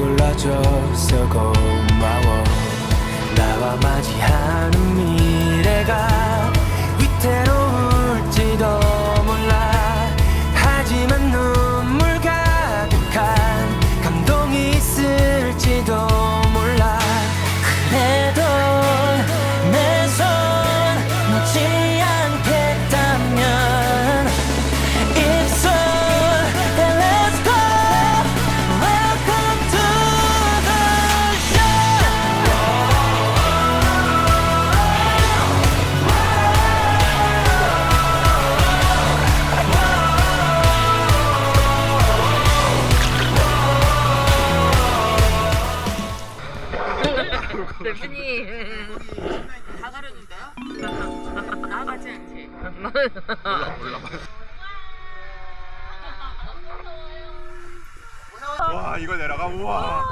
불러줘서 고마워. 나와 맞이하는 미래가 대분이 다 가려는데요? 나가지 않지? 몰라 몰라. 와 이거 내려가? 우와.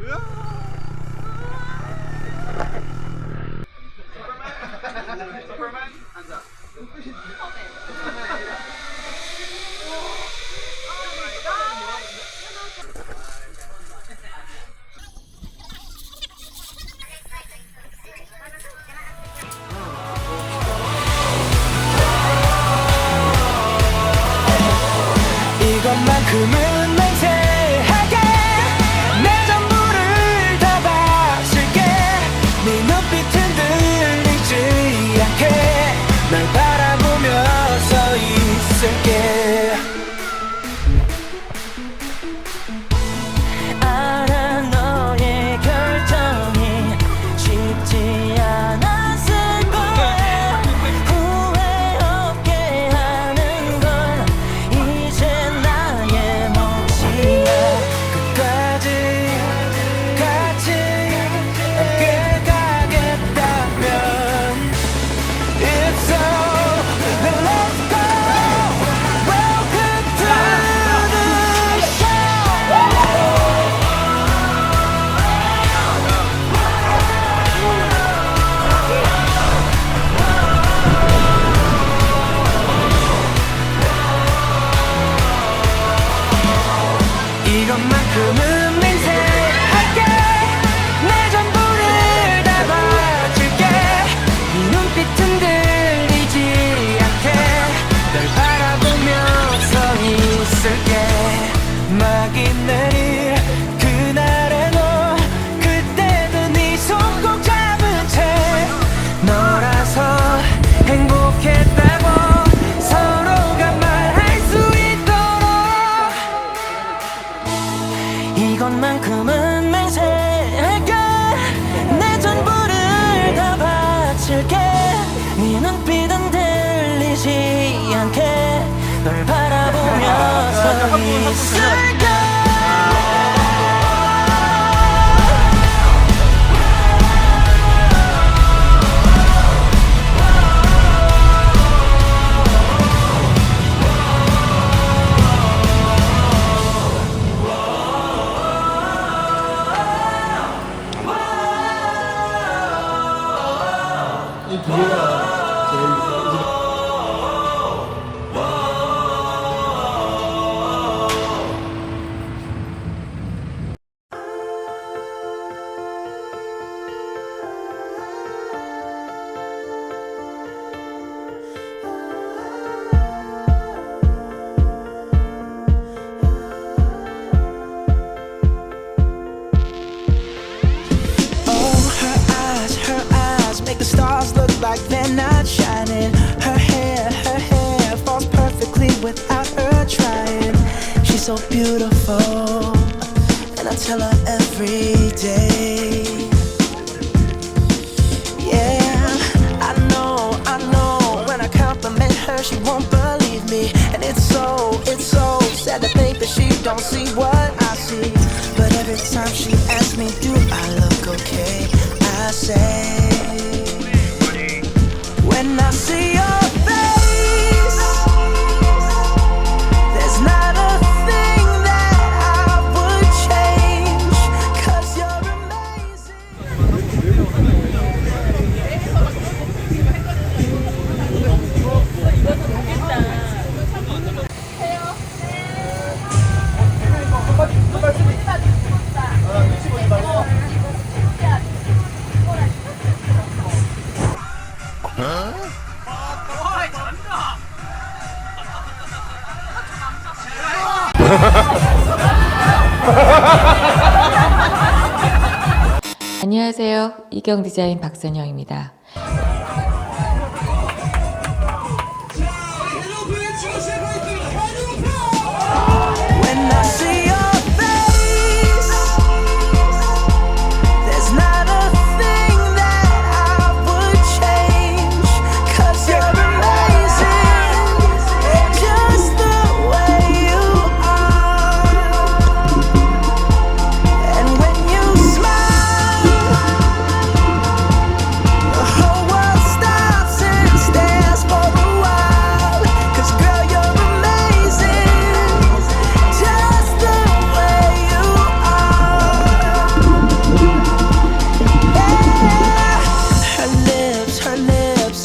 으아. 널 바라보면서 있을게 trying. She's so beautiful, and I tell her every day. Yeah, I know, I know. When I compliment her, she won't believe me, and it's so, it's so sad to think that she don't see what I see. But every time she asks me, do I look okay? I say. 이경 디자인 박선영입니다.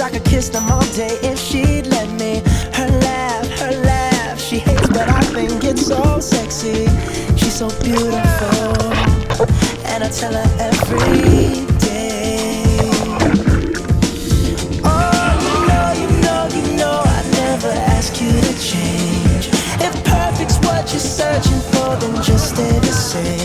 I could kiss them all day if she'd let me. Her laugh, her laugh, she hates, but I think it's so sexy. She's so beautiful, and I tell her every day. Oh, you know, you know, you know, I never ask you to change. If perfect's what you're searching for, then just stay the same.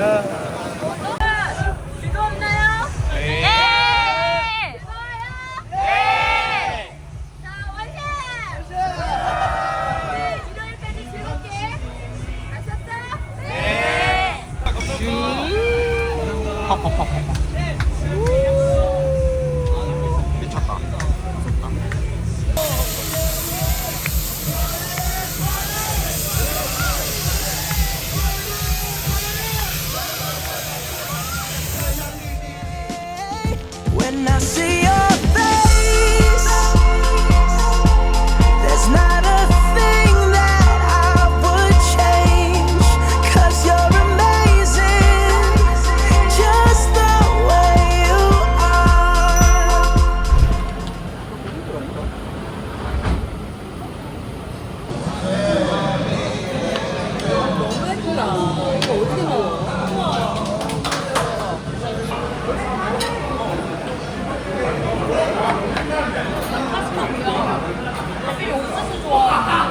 Yeah. 감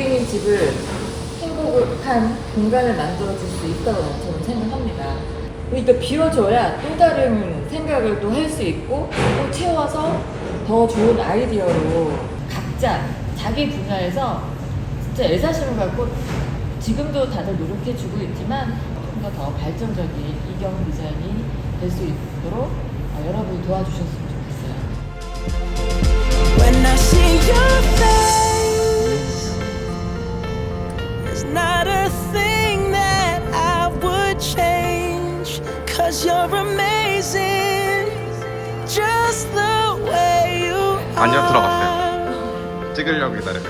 고객님 집을 행복한 공간을 만들어줄 수 있다고 저는 생각합니다. 그러니까 비워줘야 또 다른 생각을 또 할 수 있고 또 채워서 더 좋은 아이디어로 각자 자기 분야에서 진짜 애사심을 갖고 지금도 다들 노력해주고 있지만 좀더더 발전적인 이경 디자인이 될 수 있도록 어, 여러분이 도와주셨으면 반년 들어갔어요. 찍으려고 기다리고.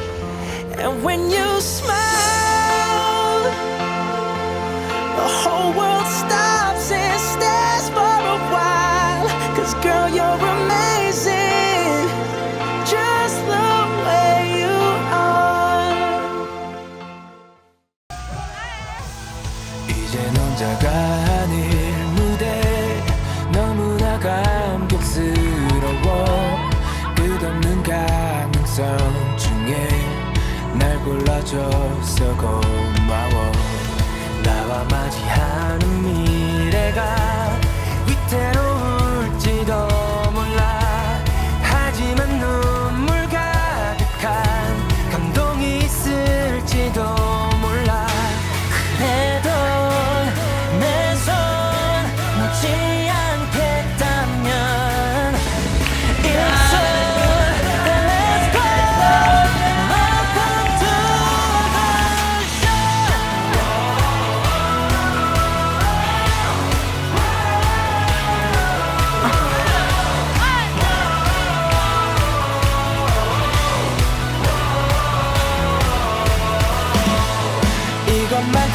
있었어요 세상 중에 날 골라줘서 고마워. 나와 맞이하는 미래가 위태로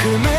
Come